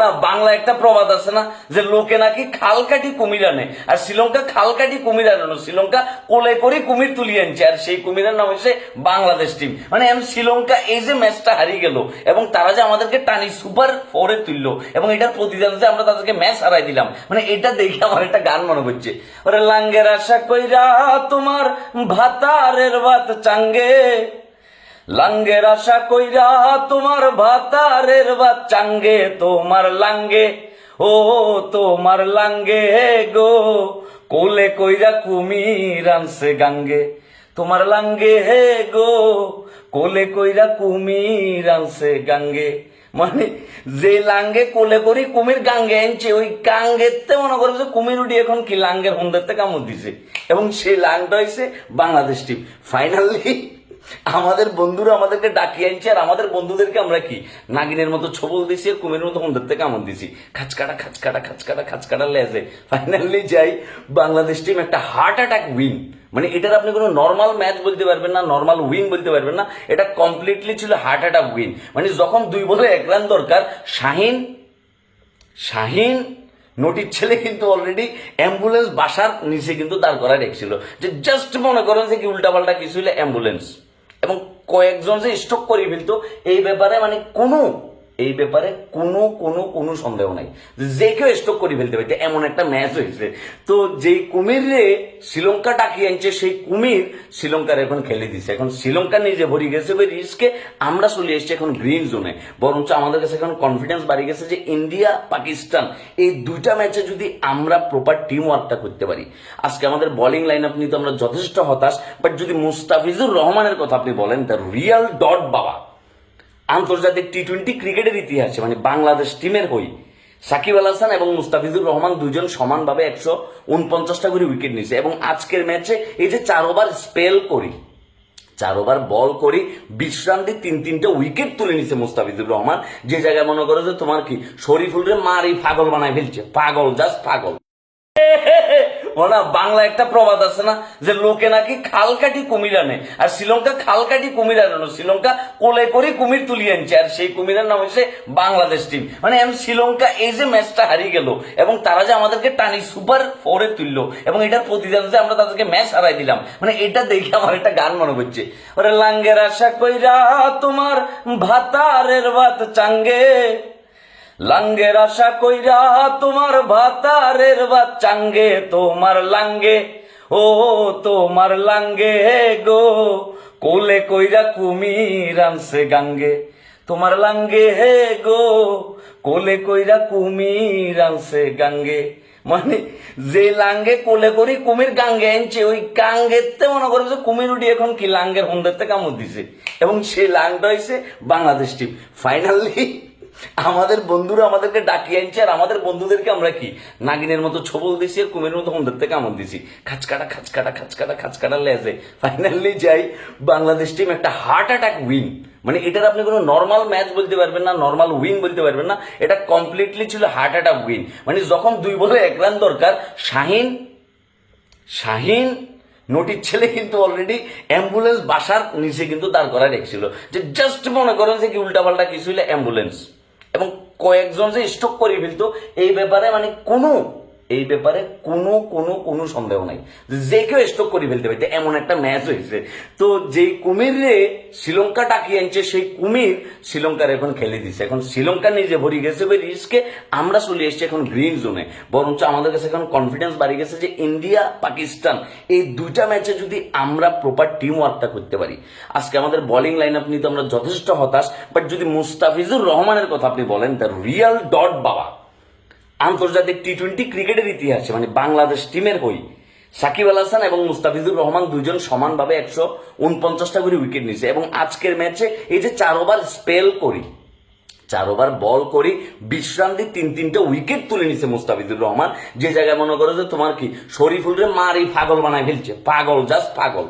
না বাংলা একটা প্রবাদ আছে না, যে লোকে নাকি খাল কাটি কুমির আনে, আর শ্রীলঙ্কা খাল কাটি কুমির আনে না। শ্রীলঙ্কা কোলে করে কুমির তুলি আনছে, আর সেই কুমিরের নাম হচ্ছে বাংলাদেশ টিম মানে এখন শ্রীলঙ্কা এই যে ম্যাচটা হারিয়ে গেল, এবং তারা যে আমাদেরকে টানি সুপার ফোরে তুললো, এবং এটার প্রতিদান যে আমরা তাদেরকে ম্যাচ হারাই দিলাম মানে এটা দেখে আমার একটা গান মনে হচ্ছে ওরে লাঙ্গের আশা কইরা তোমার ভাতারের ভাত চাঙ্গে লাঙ্গের আশা কইরা তোমার ভাতারের বা চাঙ্গে তোমার লাঙ্গে, ও তোমার লাঙ্গে গো। কোলে কইরা কুমির আনছে গাঙ্গে, তোমার লাঙ্গে হে গো। কোলে কইরা কুমির আনছে গাঙ্গে। মানে যে লাঙ্গে কোলে করি কুমির গাঙ্গে আনছে, ওই গাঙ্গেতে মনে করো যে কুমির উঠি এখন কি লাঙ্গের হন্দাতে কামড় দিছে। এবং সেই লাংটা হয়েছে বাংলাদেশ টিম। ফাইনালি আমাদের বন্ধুরা আমাদেরকে ডাকিয়ে আনছে, আর আমাদের বন্ধুদেরকে আমরা কি? নাগিনের মতো ছবল দিছি আর কুমির মতো হন্দের থেকে আমন দিছি। খাচকাটা খাচকাটা খাচকাটা খাচকাটা লেজে। ফাইনালি যাই, বাংলাদেশ টিম একটা হার্ট অ্যাটাক উইন মানে এটার আপনি কোনো নর্মাল ম্যাচ বলতে পারবেন না নর্মাল উইন বলতে পারবেন না। এটা কমপ্লিটলি ছিল হার্ট অ্যাটাক উইন মানে যখন দুই বলে এক রান দরকার, শাহিন শাহিন, নটির ছেলে কিন্তু অলরেডি অ্যাম্বুলেন্স বাসার নিচে কিন্তু দাঁড় করা রেখেছিল। যে জাস্ট মনে করেন যে কি উল্টাপাল্টা কিছু হলে অ্যাম্বুলেন্স এবং কয়েকজন যে স্টক করে ফেলতো এই ব্যাপারে মানে কোনো এই ব্যাপারে কোনো কোনো কোনো সন্দেহ নাই। যে কেউ স্টক করে ফেলতে পারতে, এমন একটা ম্যাচ হয়েছে। তো যেই কুমির শ্রীলঙ্কা ডাকিয়ে আনছে, সেই কুমির শ্রীলঙ্কার এখন খেলে দিছে। এখন শ্রীলঙ্কা নিজে ভরি গেছে ওই রিস্কে আমরা চলে এসেছি এখন গ্রিন জোনে বরঞ্চ আমাদের কাছে এখন কনফিডেন্স বাড়ি গেছে যে ইন্ডিয়া, পাকিস্তান, এই দুইটা ম্যাচে যদি আমরা প্রপার টিম ওয়ার্কটা করতে পারি। আজকে আমাদের বোলিং লাইন আপ নিয়ে তো আমরা যথেষ্ট হতাশ বাট যদি মুস্তাফিজুর রহমানের কথা আপনি বলেন দ্য রিয়াল ডট বাবা। আন্তর্জাতিক টি টোয়েন্টি ক্রিকেটের ইতিহাসে মানে বাংলাদেশ টিমের হই, সাকিব আল হাসান এবং মুস্তাফিজুর রহমান দুজন সমানভাবে একশো উনপঞ্চাশটা করে উইকেট নিয়েছে এবং আজকের ম্যাচে এই যে চার ওভার স্পেল করি, চার ওভার বল করি বিশ্রান্তি তিন তিনটা উইকেট তুলে নিছে মুস্তাফিজুর রহমান। যে জায়গায় মনে করো যে তোমার কি, শরীফুলরে মারি পাগল বানায় ফেলছে, পাগল জাস্ট পাগল। না বাংলা একটা প্রবাদ আছে না, যে লোকে নাকি খাল কাটি কুমির আনে আর শ্রীলঙ্কা খাল কাটি কুমির না। শ্রীলঙ্কা কোলে করে কুমির তুলি আনছে, আর সেই কুমিরের নাম হচ্ছে বাংলাদেশ টিম মানে এম শ্রীলঙ্কা এই যে ম্যাচটা হারিয়ে গেল, এবং তারা যে আমাদেরকে টানি সুপার ফোরে তুললো, এবং এটার প্রতিদান যে আমরা তাদেরকে ম্যাচ হারাই দিলাম মানে এটা দেখে আমার একটা গান মনে হচ্ছে ওরে লাঙ্গের আশা কইরা তোমার ভাতারের ভাত চাঙ্গে লাঙ্গের আশা কইরা তোমার ভাতারের বা চাঙ্গে তোমার লাঙ্গে, ও তোমার লাঙ্গে গো। কোলে কইরা কুমির আনছে গাঙ্গে, তোমার লাঙ্গে হে গো। কোলে কইরা কুমির আনছে গাঙ্গে মানে যে লাঙ্গে কোলে করি কুমির গাঙ্গে আনছে, ওই গাঙ্গেতে মনে করো যে কুমির উঠি এখন কি লাঙ্গের হন্দের থেকে কামড় দিছে। এবং সেই লাংটা হয়েছে বাংলাদেশ টিম। ফাইনালি আমাদের বন্ধুরা আমাদেরকে ডাকিয়ে আনছে, আর আমাদের বন্ধুদেরকে আমরা কি? নাগিনের মতো ছবল দিছি আর কুমিরের মতো হন্দের থেকে আমন দিছি। খাচকাটা খাচকাটা খাচকাটা খাচকাটা লেজে। ফাইনালি যাই, বাংলাদেশ টিম একটা হার্ট অ্যাটাক উইন মানে এটার আপনি কোনো নর্মাল ম্যাচ বলতে পারবেন না নর্মাল উইন বলতে পারবেন না। এটা কমপ্লিটলি ছিল হার্ট অ্যাটাক উইন মানে যখন দুই বলে এক রান দরকার, শাহিন শাহিন, নটির ছেলে কিন্তু অলরেডি অ্যাম্বুলেন্স বাসার নিচে কিন্তু দাঁড় করা রেখেছিল যে জাস্ট মনে করেন যে কি উল্টাপাল্টা কিছু হলে অ্যাম্বুলেন্স কয়েকজন যে স্টক করে ফেলতো এই ব্যাপারে মানে কোনো এই ব্যাপারে কোনো কোনো কোনো সন্দেহ নাই। যে কেউ স্টক করে ফেলতে পারতে এমন একটা ম্যাচ হয়েছে। তো যেই কুমির শ্রীলঙ্কা ডাকিয়ে আনছে, সেই কুমির শ্রীলঙ্কার এখন খেলে দিছে। এখন শ্রীলঙ্কা নিজে ভরি গেছে ওই রিস্কে আমরা চলে এসেছি এখন গ্রিন জোনে বরঞ্চ আমাদের কাছে এখন কনফিডেন্স বাড়ি গেছে যে ইন্ডিয়া, পাকিস্তান, এই দুইটা ম্যাচে যদি আমরা প্রপার টিম ওয়ার্কটা করতে পারি। আজকে আমাদের বোলিং লাইন আপ তো আমরা যথেষ্ট হতাশ বাট যদি মুস্তাফিজুর রহমানের কথা আপনি বলেন দ্য রিয়াল ডট বাবা। আন্তর্জাতিক টি টোয়েন্টি ক্রিকেটের ইতিহাসে মানে বাংলাদেশ টিমের হই, সাকিব আল হাসান এবং মুস্তাফিজুর রহমান দুজন সমানভাবে একশো উনপঞ্চাশটা করে উইকেট নিয়েছে এবং আজকের ম্যাচে এই যে চার ওভার স্পেল করি, চার ওভার বল করি বিশ্রান্তি তিন তিনটা উইকেট তুলে নিছে মুস্তাফিজুর রহমান। যে জায়গায় মনে করো যে তোমার কি, শরীফুলরে মারি পাগল বানায় ফেলছে, পাগল জাস্ট পাগল।